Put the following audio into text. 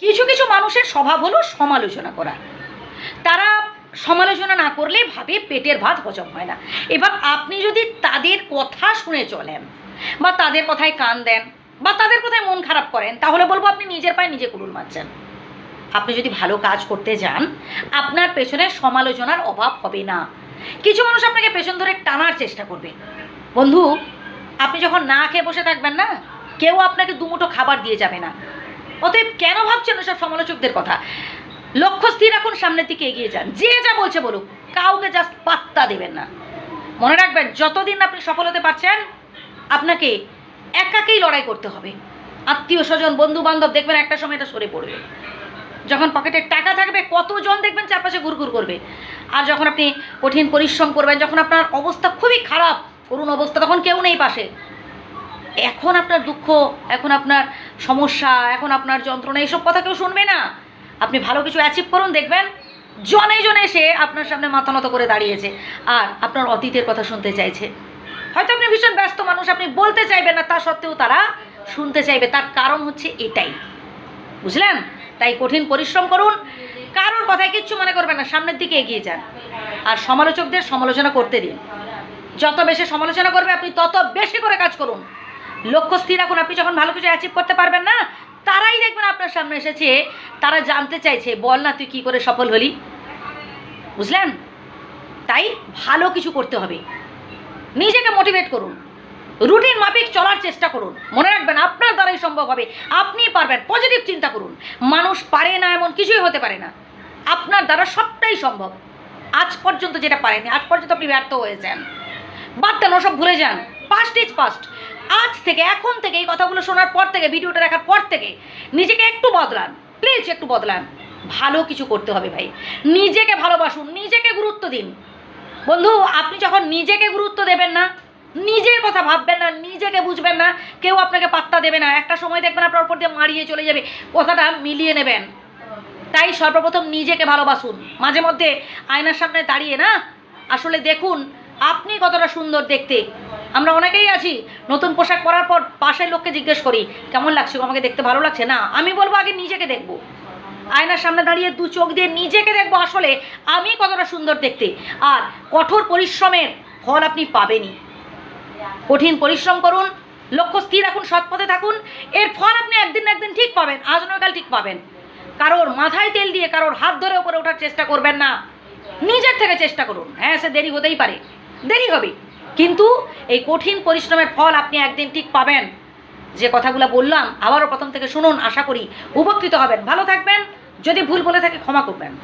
কিছু কিছু মানুষের স্বভাব হলো সমালোচনা করা। তারা সমালোচনা না করলে ভাবে পেটের ভাত হজম হয় না। এবার আপনি যদি তাদের কথা শুনে চলেন বা তাদের কথায় কান দেন বা তাদের কথায় মন খারাপ করেন, তাহলে বলব আপনি নিজের পায়ে নিজে কুড়ুল মারছেন। আপনি যদি ভালো কাজ করতে যান, আপনার পেছনে সমালোচনার অভাব হবে না। কিছু মানুষ আপনাকে পেছন ধরে টানার চেষ্টা করবে। বন্ধু, আপনি যখন না খেয়ে বসে থাকবেন না, কেউ আপনাকে দুমুঠো খাবার দিয়ে যাবে না। অতএব কেন ভাবছেন ওসব সমালোচকদের কথা? লক্ষ্য স্থির রাখুন, সামনের দিকে এগিয়ে যান। যে যা বলছে বলুক, কাউকে জাস্ট পাত্তা দেবেন না। মনে রাখবেন, যতদিন আপনি সফল হতে পারছেন, আপনাকে একাকেই লড়াই করতে হবে। আত্মীয় স্বজন বন্ধু বান্ধব দেখবেন একটা সময় এটা সরে পড়বে। যখন পকেটে টাকা থাকবে, কতজন দেখবেন চারপাশে ঘুরঘুর করবে। আর যখন আপনি কঠিন পরিশ্রম করবেন, যখন আপনার অবস্থা খুবই খারাপ, করুণ অবস্থা, তখন কেউ নেই পাশে। এখন আপনার দুঃখ, এখন আপনার সমস্যা, এখন আপনার যন্ত্রণা এইসব কথা কেউ শুনবে না। আপনি ভালো কিছু অ্যাচিভ করুন, দেখবেন জনে জনে এসে আপনার সামনে মাথা নত করে দাঁড়িয়েছে আর আপনার অতীতের কথা শুনতে চাইছে। হয়তো আপনি ভীষণ ব্যস্ত মানুষ, আপনি বলতে চাইবেন না, তা সত্ত্বেও তারা শুনতে চাইবে। তার কারণ হচ্ছে এটাই। বুঝলেন? তাই কঠিন পরিশ্রম করুন, কারোর কথায় কিচ্ছু মনে করবেন না, সামনের দিকে এগিয়ে যান। আর সমালোচকদের সমালোচনা করতে দিন। যত বেশি সমালোচনা করবে, আপনি তত বেশি করে কাজ করুন। লক্ষ্য স্থির রাখুন। আপনি যখন ভালো কিছু অ্যাচিভ করতে পারবেন না, তারাই দেখবেন আপনার সামনে এসেছে। তারা জানতে চাইছে, বল না, তুই কী করে সফল হলি? বুঝলেন? তাই ভালো কিছু করতে হবে। নিজেকে মোটিভেট করুন। রুটিন মাফিক চলার চেষ্টা করুন। মনে রাখবেন, আপনার দ্বারাই সম্ভব হবে। আপনি পারবেন পজিটিভ চিন্তা করুন। মানুষ পারে না এমন কিছুই হতে পারে না। আপনার দ্বারা সবটাই সম্ভব। আজ পর্যন্ত যেটা পারেনি আজ পর্যন্ত আপনি ব্যর্থ হয়েছেন। বাদ দেন, ওসব ভুলে যান। পাস্ট ইজ পাস্ট আজ থেকে, এখন থেকে এই কথাগুলো শোনার পর থেকে, ভিডিওটা দেখার পর থেকে নিজেকে একটু বদলান। প্লিজ একটু বদলান। ভালো কিছু করতে হবে ভাই। নিজেকে ভালোবাসুন, নিজেকে গুরুত্ব দিন। বন্ধু, আপনি যখন নিজেকে গুরুত্ব দেবেন না, নিজের কথা ভাববেন না, নিজেকে বুঝবেন না, কেউ আপনাকে পাত্তা দেবে না। একটা সময় দেখবেন আপনার উপর দিয়ে মারিয়ে চলে যাবে, কথাটা মিলিয়ে নেবেন। তাই সর্বপ্রথম নিজেকে ভালোবাসুন। মাঝে মধ্যে আয়নার সামনে দাঁড়িয়ে না, আসলে দেখুন, আপনি কতটা সুন্দর দেখতে। আমরা অনেকেই আছি। নতুন পোশাক পরার পর পাশের লোককে জিজ্ঞেস করি, কেমন লাগছে আমাকে দেখতে ভালো লাগছে? না, আমি বলব আগে নিজেকে দেখব। আয়নার সামনে দাঁড়িয়ে দু চোখ দিয়ে নিজেকে দেখব আসলে আমি কতটা সুন্দর দেখতে। আর কঠোর পরিশ্রমের ফল আপনি পাবেনই। কঠিন পরিশ্রম করুন, লক্ষ্য স্থির রাখুন, সৎ পথে থাকুন। এর ফল আপনি একদিন না একদিন ঠিক পাবেন, আজ নয় কাল ঠিক পাবেন। কারোর মাথায় তেল দিয়ে কারোর হাত ধরে উপরে ওঠার চেষ্টা করবেন না। নিজের থেকে চেষ্টা করুন। হ্যাঁ সে দেরি হতেই পারে। দেরি হবে। কিন্তু এই কঠিন পরিশ্রমের ফল আপনি একদিন ঠিক পাবেন। যে কথাগুলো বললাম, আবারও প্রথম থেকে শুনুন, আশা করি উপকৃত হবেন। ভালো থাকবেন, যদি ভুল বলে থাকে ক্ষমা করবেন।